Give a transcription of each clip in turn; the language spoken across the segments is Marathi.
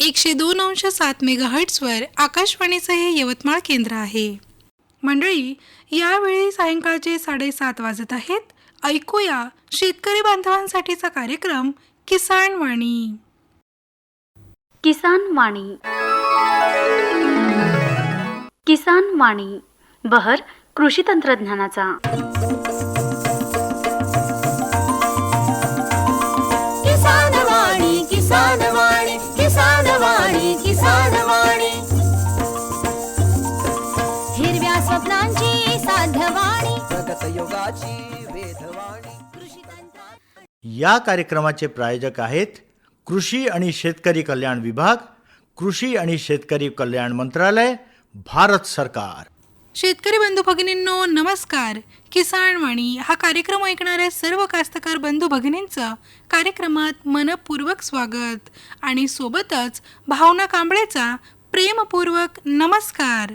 एकशे दोन अंश सात मेगाहर्ट्सवर आकाशवाणीचं हे यवतमाळ केंद्र आहे. मंडळी यावेळी सायंकाळचे साडेसात वाजत आहेत. ऐकूया शेतकरी बांधवांसाठीचा कार्यक्रम किसान वाणी. किसान वाणी. किसान वाणी बहर कृषी तंत्रज्ञानाचा. या कार्यक्रमाचे प्रायोजक आहेत कृषी आणि शेतकरी कल्याण विभाग कृषी आणि शेतकरी कल्याण मंत्रालय भारत सरकार. शेतकरी बंधू भगिनींनो नमस्कार. किसान वाणी हा कार्यक्रम ऐकणाऱ्या सर्व कास्तकार बंधू भगिनींचं कार्यक्रमात मनपूर्वक स्वागत. आणि सोबतच भावना कांबळेचा प्रेमपूर्वक नमस्कार.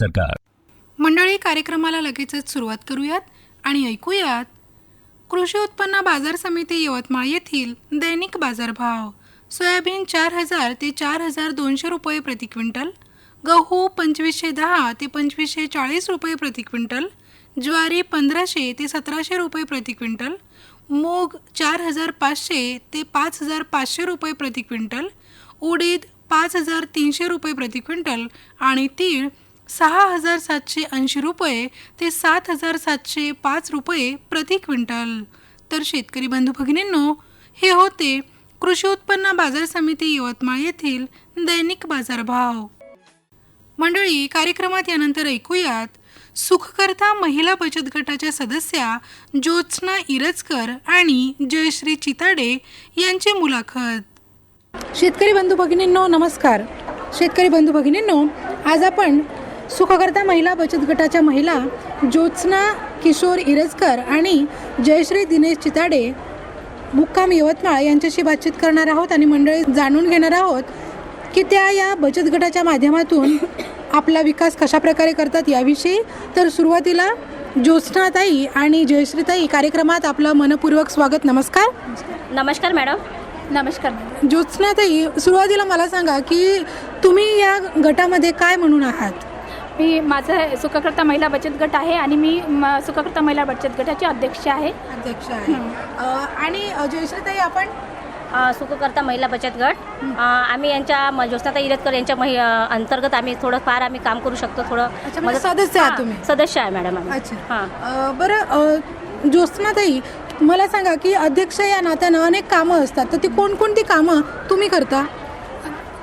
सरकार. मंडळी कार्यक्रमाला लगेचच सुरुवात करूयात आणि ऐकूयात. कृषी उत्पन्न बाजार समिती यवतमाळ येथील दैनिक बाजारभाव. सोयाबीन चार हजार ते चार हजार दोनशे रुपये प्रति क्विंटल. गहू पंचवीसशे दहा ते पंचवीसशे चाळीस रुपये प्रति क्विंटल. ज्वारी पंधराशे ते सतराशे रुपये प्रति क्विंटल. मूग चार हजार पाचशे ते पाच हजार पाचशे रुपये प्रति क्विंटल. उडीद पाच हजार तीनशे रुपये प्रति क्विंटल आणि तीळ सहा हजार सातशे ऐंशी रुपये ते सात हजार सातशे पाच रुपये प्रति क्विंटल. तर शेतकरी बंधू भगिनींनो हे होते कृषी उत्पन्न बाजार समिती यवतमाळ येथील दैनिक बाजारभाव. मंडळी कार्यक्रमात यानंतर ऐकूयात सुखकर्ता महिला बचत गटाच्या सदस्या ज्योत्स्ना इरजकर आणि जयश्री चिताडे यांची मुलाखत. शेतकरी बंधू भगिनींनो नमस्कार. शेतकरी बंधू भगिनींनो आज आपण सुखकर्ता महिला बचत गटाच्या महिला ज्योत्स्ना किशोर इरजकर आणि जयश्री दिनेश चिताडे मुक्काम यवतमाळ यांच्याशी बातचीत करणार आहोत आणि मंडळी जाणून घेणार आहोत की त्या या बचत गटाच्या माध्यमातून आपला विकास कशा प्रकारे करतात याविषयी. तर सुरुवातीला ज्योत्स्नाताई आणि जयश्रीताई कार्यक्रमात आपलं मनपूर्वक स्वागत नमस्कार. नमस्कार मॅडम. नमस्कार. ज्योत्स्नाताई सुरुवातीला मला सांगा की तुम्ही या गटामध्ये काय म्हणून आहात? मी माझं सुखकर्ता महिला बचत गट आहे आणि मी म- सुखकर्ता महिला बचत गटाची अध्यक्ष आहे. अध्यक्ष आहे. अ, आणि अ, जयश्रीताई आपण? सुखकर्ता महिला बचत गट. अ, आम्ही यांच्या म- ज्योत्स्नाता इरतकर यांच्या महि अ, अंतर्गत आम्ही थोडंफार आम्ही काम करू शकतो थोडं अच्छा, म्हणजे सदस्य आहात हां, तुम्ही? सदस्य आहे मॅडम आम्ही. अच्छा. हां. अ, बरं अ, ज्योत्स्नाताई मला सांगा की अध्यक्ष या नात्यानं अनेक कामं असतात तर ती कोणकोणती कामं तुम्ही करता?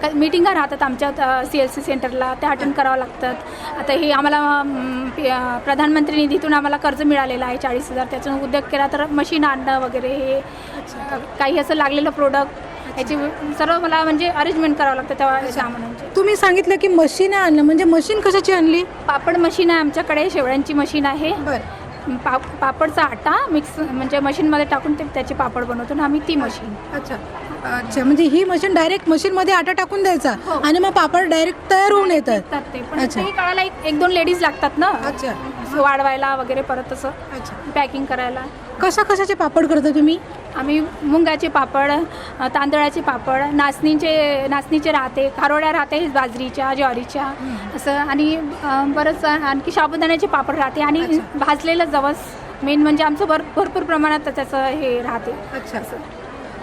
क- मीटिंगा राहतात आमच्या सी एल सी सेंटरला त्या अटेंड करावं लागतात. आता हे आम्हाला प्रधानमंत्री निधीतून आम्हाला कर्ज मिळालेलं आहे चाळीस हजार. त्यातून उद्योग केला तर मशीन आणणं वगैरे हे काही असं लागलेलं प्रोडक्ट याची सर्व मला म्हणजे अरेंजमेंट करावं लागतं त्या सामानांची. तुम्ही सांगितलं की मशीन आणलं. म्हणजे मशीन कशाची आणली? पापड मशीन आहे आमच्याकडे. शेवळ्यांची मशीन आहे. बरं. पा पापडचा आटा मिक्स म्हणजे मशीनमध्ये टाकून ते त्याचे पापड बनवतो ना आम्ही ती मशीन अच्छा. अच्छा म्हणजे ही मशीन डायरेक्ट मशीनमध्ये आटा टाकून द्यायचा आणि मग पापड डायरेक्ट तयार होऊन येतात. ते. पण अच्छा. तेही काढायला एक एक दोन लेडीज लागतात ना? अच्छा. वाढवायला वगैरे परत तसं अच्छा. पॅकिंग करायला. कशा कशाचे पापड करता तुम्ही? आम्ही मुंगाचे पापड अ, तांदळाचे पापड नाचणीचे नाचणीचे राहते खारोड्या राहते बाजरीच्या ज्वारीच्या असं. आणि अ, बरंच आणखी साबुदाण्याचे पापड राहते. आणि भाजलेलं जवस. मेन म्हणजे आमचं भर भरपूर प्रमाणात त्याचं हे राहते. अच्छा. अ,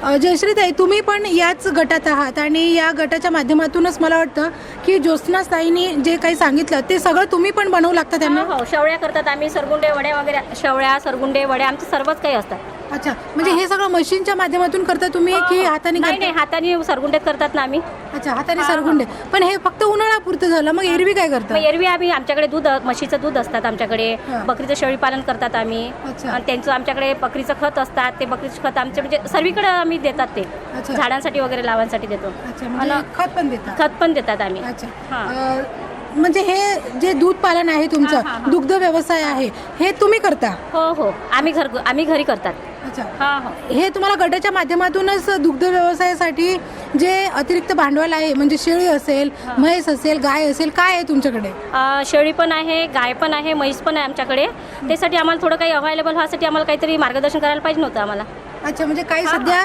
जयश्रीताई तुम्ही पण याच गटात आहात आणि या गटाच्या माध्यमातूनच मला वाटतं की ज्योत्स्नाताईंनी जे काही सांगितलं ते सगळं तुम्ही पण बनवू लागता त्यांना? हो शेवळ्या करतात आम्ही सरगुंडे वड्या वगैरे शेवळ्या सरगुंडे वड्या आमचं सर्वच काही असतात. अच्छा म्हणजे हे सगळं मशीनच्या माध्यमातून करता तुम्ही की हाताने नाही करता? नाही हाताने सरगुंडेत करतात ना आम्ही. अच्छा हाताने सरगुंडे. पण हे फक्त उन्हाळ्यापुरतं झालं मग एरवी काय करता? मग एरवी आम्ही आमच्याकडे दूध म्हशीचं दूध असतात आमच्याकडे. हा. बकरीचं शेळी पालन करतात आम्ही. अच्छा. आणि त्यांचं आमच्याकडे बकरीचं खत असतात ते बकरीचं खत आमचे म्हणजे सर्वीकडे आम्ही देतात ते. अच्छा. झाडांसाठी वगैरे लावांसाठी देतो. अच्छा म्हणजे आणि खत पण देता खत पण देतात आम्ही. अच्छा. हा. अ, म्हणजे हे जे दूध पालन आहे हा, हा, तुमचं हा. दुग्ध व्यवसाय आहे हे तुम्ही करता? हो हो. आम्ही घर आम्ही घरी करतात. अच्छा हा हो. हे तुम्हाला गटाच्या माध्यमातूनच दुग्ध व्यवसायासाठी जे अतिरिक्त भांडवल आहे म्हणजे शेळी असेल म्हैस असेल गाय असेल काय आहे तुमच्याकडे? शेळी पण आहे गाय पण आहे म्हैस पण आहे आमच्याकडे. त्यासाठी आम्हाला थोडं काही अवेलेबल व्हासाठी आम्हाला काहीतरी मार्गदर्शन करायला पाहिजे नव्हतं आम्हाला. अच्छा म्हणजे काही सध्या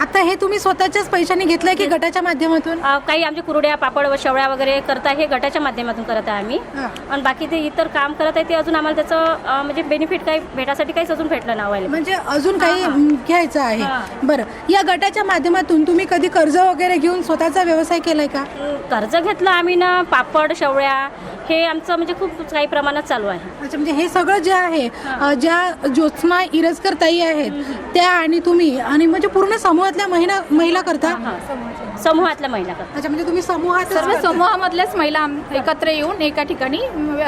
आता हे तुम्ही स्वतःच्याच पैशाने घेतलंय की गटाच्या माध्यमातून? अ, काही आमचे कुरड्या पापड व शेवळ्या वगैरे करता हे गटाच्या माध्यमातून करत आहे आम्ही. हा. आणि बाकी ते इतर काम करत आहे ते अजून आम्हाला त्याचं अ, म्हणजे बेनिफिट काही भेटासाठी काहीच अजून भेटलं ना अवेलेबल म्हणजे अजून काही म, घ्यायचं आहे. हा. बरं. या गटाच्या माध्यमातून तुम्ही कधी कर्ज वगैरे घेऊन स्वतःचा व्यवसाय केलाय का? कर्ज घेतलं आम्ही ना पापड शेवळ्या हे आमचं म्हणजे खूप काही प्रमाणात चालू आहे. अच्छा म्हणजे हे सगळं जे आहे अ, ज्या ज्योत्स्ना इरजकर ताई आहेत त्या आणि तुम्ही आणि म्हणजे पूर्ण समूहातल्या महिला महिला करता? समूहातल्या महिला करतात अच्छा म्हणजे तुम्ही समूहात सर्व समूहामधल्याच महिला आम- एकत्र येऊन एका ठिकाणी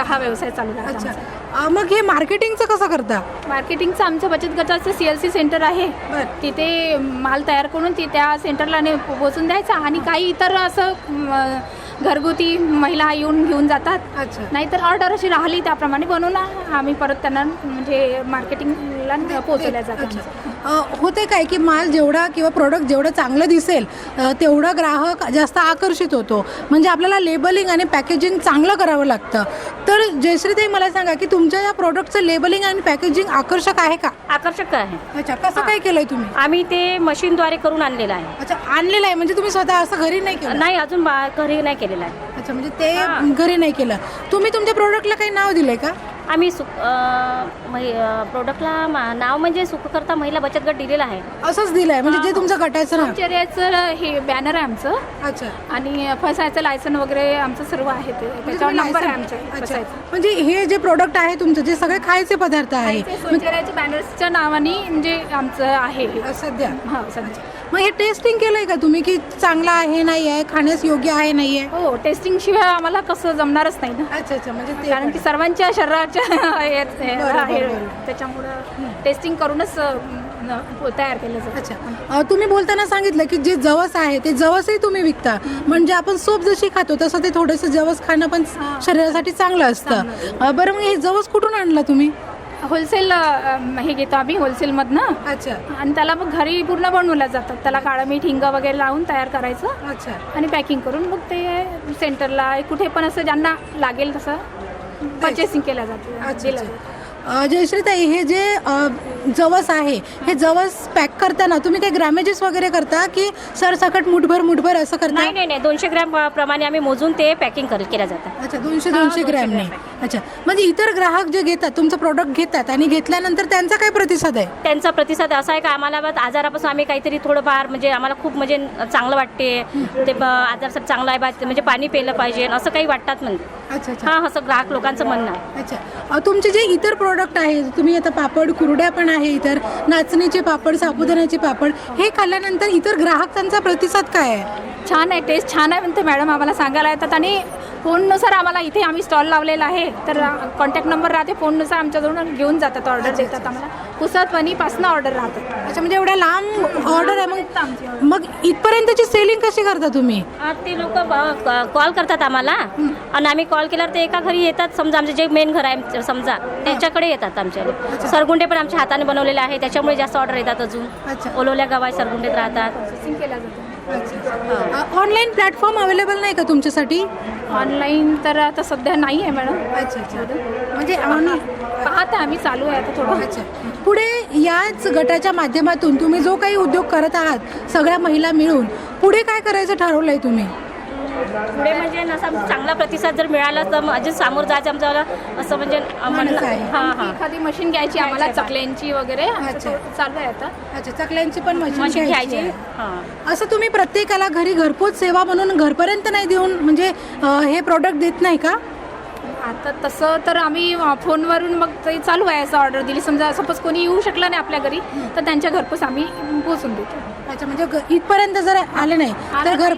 हा व्यवसाय चालू करतात अच्छा. आमचा. अ, मग हे मार्केटिंगचं कसं करता? मार्केटिंगचं आमचं बचत गटाचं सी एल सी सेंटर आहे. बरं. तिथे माल तयार करून ती त्या सेंटरला ने पोचून द्यायचा आणि काही इतर असं म, घरगुती महिला येऊन घेऊन जातात. अच्छा. नाहीतर ऑर्डर अशी राहिली त्याप्रमाणे बनवून आम्ही परत त्यांना म्हणजे मार्केटिंगला पोहोचवल्या जातात. अच्छा. अ, होते काय की माल जेवढा किंवा प्रोडक्ट जेवढं चांगलं दिसेल अ, तेवढा ग्राहक जास्त आकर्षित होतो. म्हणजे आपल्याला लेबलिंग आणि पॅकेजिंग चांगलं करावं लागतं. तर जयश्रीताई मला सांगा की तुमच्या या प्रोडक्टचं लेबलिंग आणि पॅकेजिंग आकर्षक आहे का? आकर्षक आहे. अच्छा कसं काय केलंय तुम्ही? आम्ही ते मशीनद्वारे करून आणलेलं आहे. अच्छा आणलेलं आहे? म्हणजे तुम्ही स्वतः असं घरी नाही केलं? नाही अजून बा- घरी नाही केलेलं आहे. अच्छा म्हणजे ते घरी नाही केलं. तुम्ही तुमच्या प्रोडक्टला काही नाव दिलंय का? आम्ही सुख प्रोडक्टला नाव म्हणजे सुखकर्ता महिला बचत गट दिलेला आहे. असंच दिलंय? म्हणजे जे तुमचं गटाचं नाव? हे बॅनर आहे आमचं. अच्छा. आणि फसायचं लायसन वगैरे आमचं सर्व आहे ते. त्याच्यावर नंबर आहे आमच्या फसायचं. म्हणजे हे जे प्रोडक्ट आहे तुमचं जे सगळे खायचे पदार्थ आहे. सोचेऱ्याच्या बॅनर्सच्या नावाने म्हणजे आमचं आहे हे. सध्या? हा सध्या. मग हे टेस्टिंग केलंय का तुम्ही की चांगला आहे नाही आहे खाण्यास योग्य आहे नाही आहे हो टेस्टिंग शिवाय आम्हाला कसं जमणारच नाही ना. अच्छा अच्छा म्हणजे ते कारण की सर्वांच्या शरीराच्या यात- बरोबर, आहे. बरोबर. त्याच्यामुळं टेस्टिंग करूनच अं, न- तयार केलं जातं. अच्छा. अ, तुम्ही बोलताना सांगितलं की जे जवस आहे ते जवसही तुम्ही विकता. म्हणजे आपण सोप जशी खातो तसं ते थोडंसं जवस खाणं पण शरीरासाठी चांगलं असतं. अ, बरं मग हे जवस कुठून आणला तुम्ही? होलसेल हे घेतो आम्ही होलसेलमधनं. अच्छा. आणि त्याला मग घरी पूर्ण बनवल्या जातात. त्याला काळं मीठ हिंग वगैरे लावून तयार करायचं. अच्छा. आणि पॅकिंग करून मग ते सेंटरला कुठे पण असं ज्यांना लागेल तसं परचेसिंग केलं जातं. दिलं जातं. जयश्रीताई हे जे जवस आहे हे जवस पॅक करताना तुम्ही काही ग्रॅमेजेस वगैरे करता की सरसकट मुठभर मुठभर असं करता? नाही नाही नाही. दोनशे ग्रॅम प्रमाणे आम्ही मोजून ते पॅकिंग कर केल्या जातात. अच्छा दोनशे दोनशे ग्रॅम नाही अच्छा. म्हणजे इतर ग्राहक जे घेतात तुमचं प्रोडक्ट घेतात आणि घेतल्यानंतर त्यांचा काय प्रतिसाद आहे? त्यांचा प्रतिसाद असा आहे का आम्हाला आजारापासून आम्ही काहीतरी थोडंफार म्हणजे आम्हाला खूप म्हणजे चांगलं वाटते. ते ब- आजार सब चांगला आहे बा म्हणजे पाणी प्यायलं पाहिजे असं काही वाटतात म्हणते अच्छा अच्छा. हा असं ग्राहक लोकांचं म्हणणं आहे. अच्छा. अ, तुमचे जे इतर प्रोडक्ट प्रोडक्ट आहे. तुम्ही आता पापड कुरड्या पण आहे इतर. नाचणीचे पापड साबुदाण्याचे पापड. हे खाल्ल्यानंतर इतर ग्राहकांचा प्रतिसाद काय आहे? छान आहे टेस्ट छान आहे म्हणते मॅडम आम्हाला सांगायला येतात. आणि फोननुसार आम्हाला इथे आम्ही स्टॉल लावलेला आहे. तर कॉन्टॅक्ट नंबर राहते. फोननुसार आमच्याजवळून घेऊन जातात ऑर्डर देतात आम्हाला. पुसतपणीपासून ऑर्डर राहतात. अच्छा म्हणजे एवढ्या लांब ऑर्डर आहे. मग मग इथपर्यंतची सेलिंग कशी करता तुम्ही? आ, ते लोक कॉल करतात आम्हाला. आणि आम्ही कॉल केल्यावर ते एका घरी येतात. समजा आमचे जे मेन घर आहे समजा त्यांच्याकडे येतात आमच्या सरगुंडे पण आमच्या हाताने बनवलेले आहे. त्याच्यामुळे जास्त ऑर्डर येतात अजून. अच्छा. ओलोल्या गावात सरगुंडेत राहतात. केलं जातं. ऑनलाईन प्लॅटफॉर्म अवेलेबल नाही का तुमच्यासाठी? ऑनलाईन तर आता सध्या नाही आहे मॅडम. अच्छा अच्छा. म्हणजे पाहत आम्ही चालू आहे आता थोडं. अच्छा. पुढे याच गटाच्या माध्यमातून तुम्ही जो काही उद्योग करत आहात सगळ्या महिला मिळून पुढे काय करायचं ठरवलंय तुम्ही? पुढे म्हणजे असा चांगला प्रतिसाद जर मिळाला तर अजून सामोरं जायचं आमच्याला असं म्हणजे. हां हां एखादी मशीन घ्यायची आम्हाला. चकल्यांची वगैरे आमचं अच्छा. चालू आहे आता अच्छा चकल्यांची पण मशीन मशीन घ्यायची घ्यायची आहे. हां असं तुम्ही प्रत्येकाला घरी घरपोच सेवा म्हणून घरपर्यंत नाही देऊन म्हणजे अं, हे प्रोडक्ट देत नाही का आता तसं तर आम्ही अ, फोनवरून मग ते चालू आहे असं ऑर्डर दिली समजा सपोज कोणी येऊ शकलं नाही आपल्या घरी तर त्यांच्या घरपोच आम्ही पोचून देतो अच्छा म्हणजे ग- इथपर्यंत जर आले नाही तर घर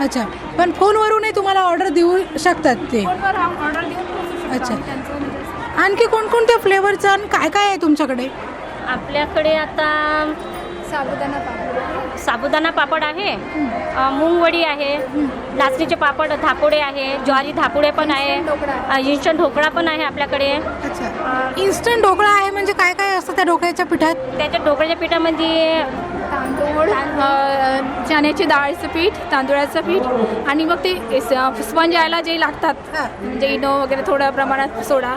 अच्छा. पण फोनवरूनही तुम्हाला ऑर्डर देऊ शकतात ते. फोनवर ऑर्डर देऊन पोचू शकतो अच्छा. आम्ही त्यांचं म्हणजे आणखी कोणकोणत्या फ्लेवरचं आणि काय काय आहे तुमच्याकडे? आपल्याकडे आता साबुदाणा पापड. साबुदाणा पापड आहे अ, मूगवडी आहे नाचणीचे पापड धापोडे आहे ज्वारी धापोडे पण आहे इन्स्टंट ढोकळा पण आहे आपल्याकडे. अच्छा. इन्स्टंट ढोकळा आहे म्हणजे काय काय असतं त्या ढोकळ्याच्या पिठात? त्याच्या ढोकळ्याच्या पिठामध्ये अ, चण्याची डाळीचं पीठ तांदूळाचं पीठ आणि मग ते स्पंज यायला जे लागतात म्हणजे इनो वगैरे थोड्या प्रमाणात सोडा.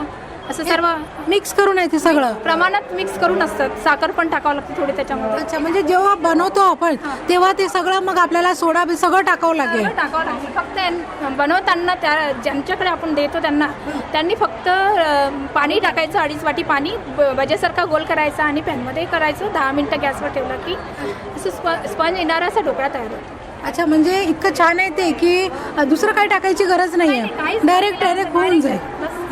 असं सर्व मिक्स करून आहे ते सगळं. प्रमाणात मिक्स करून असतात. साखर पण टाकावं लागतं थोडी त्याच्यामध्ये. अच्छा म्हणजे जेव्हा बनवतो आपण तेव्हा ते सगळं मग आपल्याला सोडा बी सगळं टाकावं लागेल. सगळं टाकावं लागतं फक्त यां- बनवताना त्या ज्यांच्याकडे आपण देतो त्यांना त्यांनी फक्त अ, पाणी टाकायचं अडीच वाटी पाणी ब- बजेसारखा गोल करायचा आणि पॅनमध्ये करायचं. दहा मिनटं गॅसवर ठेवलं की असं स्प स्पंज येणारा असा ढोकळा तयार होतो. अच्छा म्हणजे इतकं छान आहे ते की दुसरं काही टाकायची गरज नाही आहे डायरेक्ट डायरेक्ट होऊन जाईल.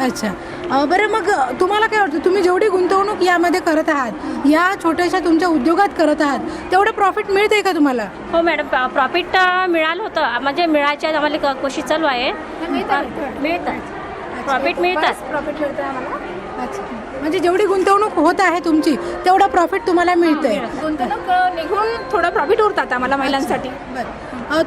अच्छा. बरं मग तुम्हाला काय वाटतं? तुम्ही जेवढी गुंतवणूक यामध्ये करत आहात या छोट्याशा तुमच्या उद्योगात करत आहात तेवढं प्रॉफिट मिळते का तुम्हाला? हो मॅडम प्रॉफिट मिळालं होतं. म्हणजे मिळायच्या आम्हाला कोशिश चालू आहे. मिळतात प्रॉफिट मिळतात प्रॉफिट मिळतं आम्हाला. अच्छा. म्हणजे जेवढी गुंतवणूक होत आहे तुमची तेवढं प्रॉफिट तुम्हाला मिळतंय. गुंतवणूक निघून थोडं प्रॉफिट उरतात आम्हाला महिलांसाठी. अ,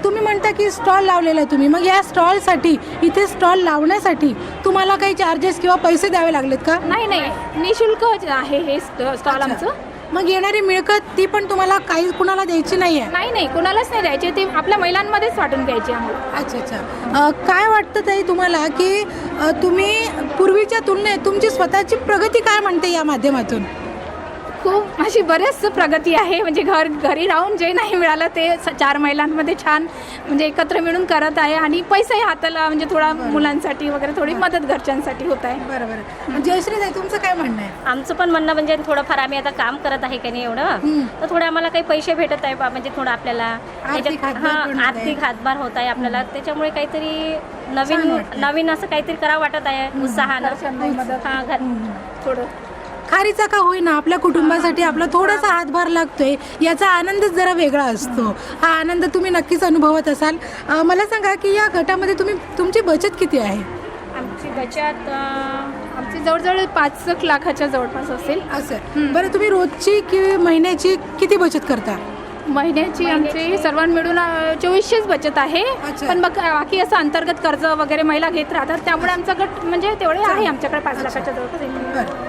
तुम्ही म्हणता की स्टॉल लावलेला आहे तुम्ही. मग या स्टॉलसाठी इथे स्टॉल लावण्यासाठी तुम्हाला काही चार्जेस किंवा पैसे द्यावे लागलेत का? नाही नाही. निशुल्क आहे हे स्टॉल आमचं. मग येणारी मिळकत ती पण तुम्हाला काही कुणाला द्यायची नाही आहे नाही नाही. कुणालाच नाही द्यायचे. ते आपल्या महिलांमध्येच वाटून घ्यायचे आम्हाला. अच्छा अच्छा. काय वाटतं ताई तुम्हाला की तुम्ही पूर्वीच्या तुलनेत तुमची स्वतःची प्रगती काय म्हणते या माध्यमातून? खूप अशी बरेच प्रगती आहे. म्हणजे घर घरी राहून जे नाही मिळालं ते चार महिलांमध्ये छान म्हणजे एकत्र मिळून करत आहे आणि पैसाही हाताला म्हणजे थोडा मुलांसाठी वगैरे थोडी मदत घरच्यांसाठी होत आहे. बरोबर. जयश्री ताई तुमचं काय म्हणणं आहे? आमचं पण म्हणणं म्हणजे थोडंफार आम्ही आता काम करत आहे का नाही एवढं. तर थोडे आम्हाला काही पैसे भेटत आहे बा म्हणजे थोडं आपल्याला. आर्थिक त्याच्यात- हातभार हां, होत आहे. आर्थिक हातभार होत आहे आपल्याला. त्याच्यामुळे काहीतरी नवीन. नवीन असं काहीतरी करावं वाटत आहे उत्साहानं. हां थोडं. खारीचा का होईना आपल्या कुटुंबासाठी आपला थोडासा हातभार लागतोय याचा आनंदच जरा वेगळा असतो. हा आनंद तुम्ही नक्कीच अनुभवत असाल. मला सांगा की या गटामध्ये तुम्ही तुमची बचत किती आहे? आमची बचत आमची जवळजवळ पाच एक लाखाच्या जवळपास असेल. असं. बरं तुम्ही रोजची की महिन्याची किती बचत करता? महिन्याची आमची सर्वांना मिळून चोवीसशेच बचत आहे. पण मग बाकी असं अंतर्गत कर्ज वगैरे महिला घेत राहतात त्यामुळे आमचा गट म्हणजे तेवढे आहे आमच्याकडे पाच लाखाच्या जवळपास.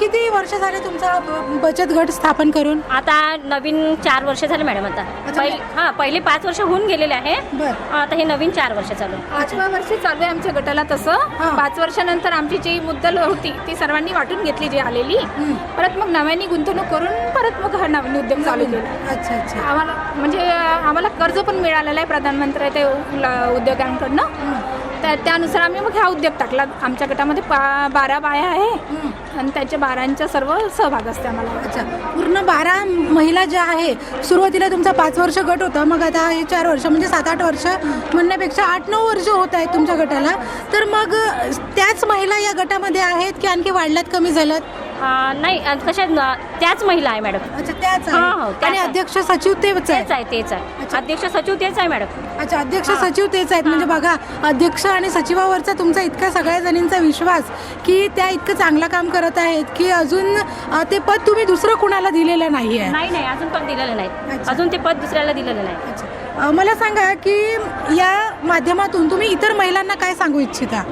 किती वर्ष झाले तुमचा ब- बचत गट स्थापन करून? आता नवीन चार वर्ष झाले मॅडम आता. पहिले हां पहिले पाच वर्ष होऊन गेलेले आहे. बरं. आता हे नवीन चार वर्ष चालू आहे. पाचव्या वर्षी चालू आहे आमच्या गटाला तसं. हां. पाच वर्षानंतर आमची जी मुद्दल होती ती सर्वांनी वाटून घेतली जी आलेली. परत मग नव्याने गुंतवणूक करून परत मग हा नवीन उद्योग चालू केला. अच्छा अच्छा. आम्हाला म्हणजे आम्हाला कर्ज पण मिळालेलं आहे प्रधानमंत्री ते उद्योगांकडनं. त्या त्यानुसार आम्ही मग हा उद्योग टाकला. आमच्या गटामध्ये पा बारा बाया आहे आणि त्याच्या बारांचा सर्व सहभाग असते आम्हाला. अच्छा. पूर्ण बारा महिला ज्या आहे सुरुवातीला तुमचा पाच वर्ष गट होता मग आता हे चार वर्ष म्हणजे सात आठ वर्ष म्हणण्यापेक्षा आठ नऊ वर्ष होत आहेत तुमच्या गटाला. तर मग त्याच महिला या गटामध्ये आहेत की आणखी वाढल्यात कमी झाल्यात? नाही अं, कशा न- त्याच महिला आहे मॅडम. अच्छा त्याच हो, हो, त्याच आणि आहे. अध्यक्ष सचिव तेच तेच आहे आहे तेच आहे. अध्यक्ष सचिव तेच आहे मॅडम. अच्छा अध्यक्ष सचिव तेच आहेत. म्हणजे बघा अध्यक्ष आणि सचिवावरचा तुमचा इतका सगळ्या जणींचा विश्वास की त्या इतकं चांगलं काम करत आहेत की अजून अ, ते पद तुम्ही दुसरं कुणाला दिलेलं नाही आहे नाही नाही अजून पण दिलेलं नाही. अच्छा. अजून ते पद दुसऱ्याला दिलेलं नाही. मला सांगा की या माध्यमातून तुम्ही इतर महिलांना काय सांगू इच्छिता?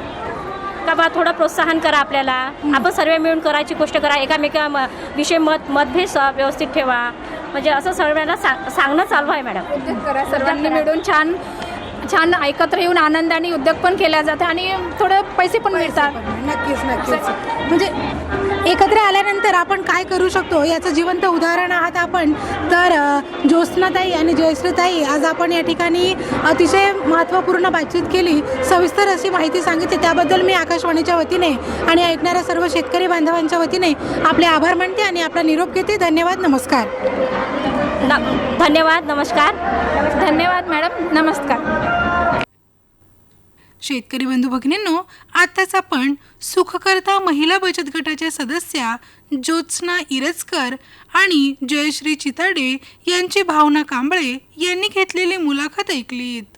का बा थोडं प्रोत्साहन करा आपल्याला. आपण सर्व मिळून करायची गोष्ट करा. एकामेका म- विषय मत मतभेद स- व्यवस्थित ठेवा. म्हणजे असं सर्वांना सांग- सांगणं चालू आहे मॅडम. उद्योग करा. सर्वांनी मिळून छान छान एकत्र येऊन आनंदाने उद्योग पण केला जाते आणि थोडं पैसे पण मिळतात. नक्कीच नक्कीच. म्हणजे एकत्र आल्यानंतर आपण काय करू शकतो? याचं जिवंत उदाहरण आहात आपण. तर ज्योत्स्नाताई आणि जयश्रीताई आज आपण या ठिकाणी अतिशय महत्त्वपूर्ण बातचीत केली. सविस्तर अशी माहिती सांगितली. त्याबद्दल मी आकाशवाणीच्या वतीने आणि ऐकणाऱ्या सर्व शेतकरी बांधवांच्या वतीने आपले आभार मानते आणि आपला निरोप घेते. धन्यवाद नमस्कार. न- धन्यवाद नमस्कार. धन्यवाद मॅडम. नमस्कार. शेतकरी बंधू भगिनींनो आताच आपण सुखकर्ता महिला बचत गटाच्या सदस्या ज्योत्स्ना इरजकर आणि जयश्री चिताडे यांची भावना कांबळे यांनी घेतलेली मुलाखत ऐकलीत.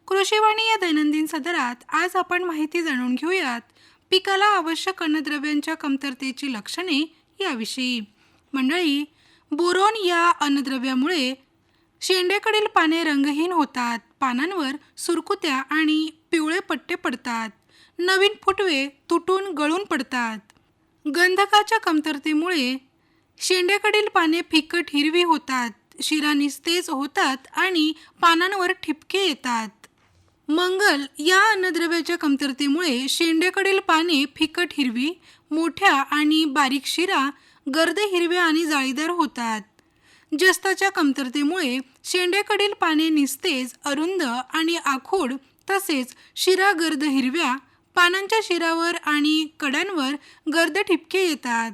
कृषीवाणी या दैनंदिन सदरात आज आपण माहिती जाणून घेऊयात पिकाला आवश्यक अन्नद्रव्यांच्या कमतरतेची लक्षणे याविषयी. मंडळी बोरॉन या अन्नद्रव्यामुळे शेंड्याकडील पाने रंगहीन होतात पानांवर सुरकुत्या आणि पिवळे पट्टे पडतात नवीन फुटवे तुटून गळून पडतात. गंधकाच्या कमतरतेमुळे शेंड्याकडील पाने फिकट हिरवी होतात शिरा निस्तेज होतात आणि पानांवर ठिपके येतात. मंगल या अन्नद्रव्याच्या कमतरतेमुळे शेंड्याकडील पाने फिकट हिरवी मोठ्या आणि बारीक शिरा गर्द हिरव्या आणि जाळीदार होतात. जस्ताच्या कमतरतेमुळे शेंड्याकडील पाने निस्तेज अरुंद आणि आखूड तसेच शिरा गर्द हिरव्या पानांच्या शिरावर आणि कडांवर गर्द ठिपके येतात.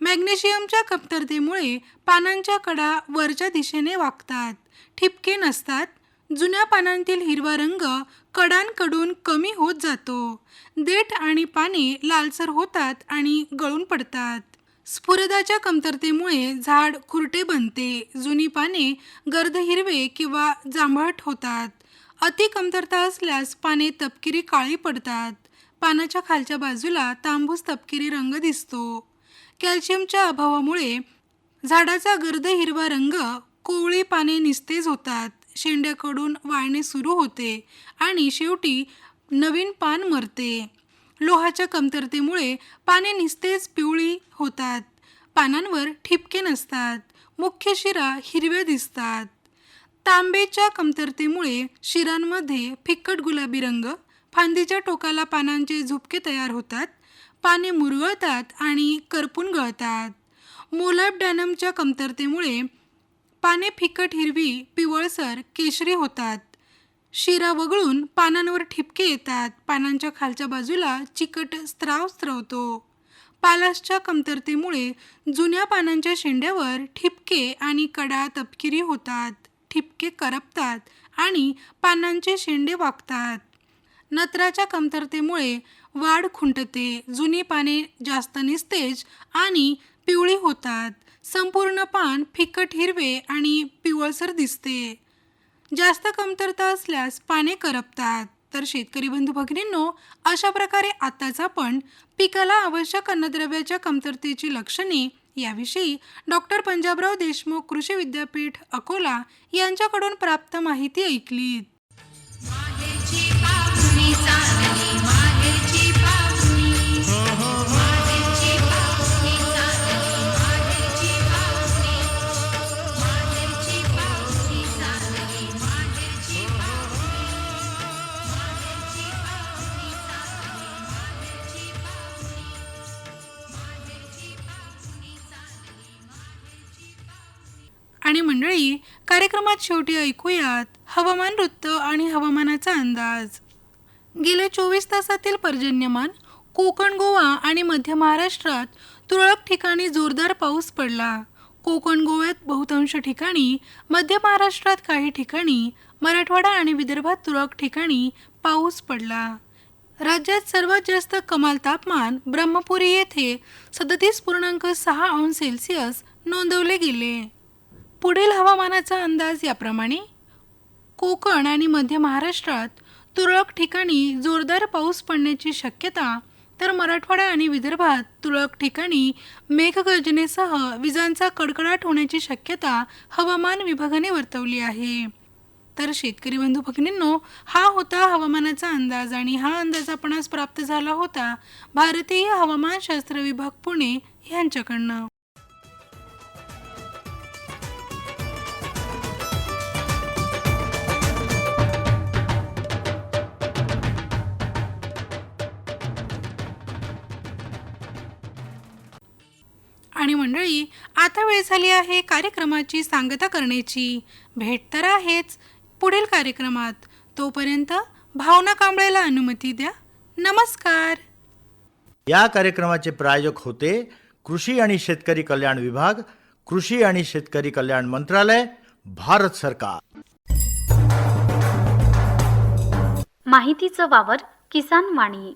मॅग्नेशियमच्या कमतरतेमुळे पानांच्या कडा वरच्या दिशेने वागतात. ठिपके नसतात. जुन्या पानांतील हिरवा रंग कडांकडून कमी होत जातो. देठ आणि पाने लालसर होतात आणि गळून पडतात. स्फुरदाच्या कमतरतेमुळे झाड खुरटे बनते. जुनी पाने गर्द हिरवे किंवा जांभळट होतात. अति कमतरता असल्यास पाने तपकिरी काळी पडतात. पानाच्या खालच्या बाजूला तांबूस तपकिरी रंग दिसतो. कॅल्शियमच्या अभावामुळे झाडाचा गर्द हिरवा रंग कोवळी पाने निस्तेज होतात. शेंड्याकडून वाळणे सुरू होते आणि शेवटी नवीन पान मरते. लोहाच्या कमतरतेमुळे पाने निस्तेज पिवळी होतात. पानांवर ठिपके नसतात. मुख्य शिरा हिरव्या दिसतात. तांबेच्या कमतरतेमुळे शिरांमध्ये फिक्कट गुलाबी रंग फांदीच्या टोकाला पानांचे झुपके तयार होतात. पाने मुरगळतात आणि करपून गळतात. मोलॅबडॅनमच्या कमतरतेमुळे पाने फिकट हिरवी पिवळसर केशरी होतात. शिरा वगळून पानांवर ठिपके येतात. पानांच्या खालच्या बाजूला चिकट स्त्राव स्त्रवतो पालासच्या कमतरतेमुळे जुन्या पानांच्या शेंड्यावर ठिपके आणि कडा तपकिरी होतात. ठिपके करपतात आणि पानांचे शेंडे वागतात नत्राच्या कमतरतेमुळे वाढ खुंटते. जुनी पाने जास्त निस्तेज आणि पिवळी होतात. संपूर्ण पान फिकट हिरवे आणि पिवळसर दिसते. जास्त कमतरता असल्यास पाने करपतात. तर शेतकरी बंधू भगिनींनो अशा प्रकारे आताच आपण पिकाला आवश्यक अन्नद्रव्याच्या कमतरतेची लक्षणे याविषयी डॉक्टर पंजाबराव देशमुख कृषी विद्यापीठ अकोला यांच्याकडून प्राप्त माहिती ऐकली आणि मंडळी कार्यक्रमात शेवटी ऐकूयात हवामान वृत्त आणि हवामानाचा अंदाज. गेल्या चोवीस तासातील पर्जन्यमान कोकण गोवा आणि मध्य महाराष्ट्रात तुरळक ठिकाणी जोरदार पाऊस पडला. कोकण गोव्यात बहुतांश ठिकाणी मध्य महाराष्ट्रात काही ठिकाणी मराठवाडा आणि विदर्भात तुरळक ठिकाणी पाऊस पडला. राज्यात सर्वात जास्त कमाल तापमान ब्रह्मपुरी येथे सदतीस पूर्णांक सहा अंश सेल्सिअस नोंदवले गेले. पुढील हवामानाचा अंदाज याप्रमाणे कोकण आणि मध्य महाराष्ट्रात तुरळक ठिकाणी जोरदार पाऊस पडण्याची शक्यता तर मराठवाडा आणि विदर्भात तुरळक ठिकाणी मेघगर्जनेसह विजांचा कडकडाट होण्याची शक्यता हवामान विभागाने वर्तवली आहे. तर शेतकरी बंधू भगिनींनो हा होता हवामानाचा अंदाज आणि हा अंदाज आपणास प्राप्त झाला होता. भारतीय हवामानशास्त्र विभाग पुणे यांच्याकडनं. आणि मंडळी आता वेळ झाली आहे कार्यक्रमाची सांगता करण्याची. भेट तर आहेच पुढील कार्यक्रमात. तोपर्यंत भावना कांबळेला अनुमती द्या. नमस्कार. या कार्यक्रमाचे प्रायोजक होते कृषी आणि शेतकरी कल्याण विभाग कृषी आणि शेतकरी कल्याण मंत्रालय भारत सरकार. माहितीचं वावर किसान वाणी.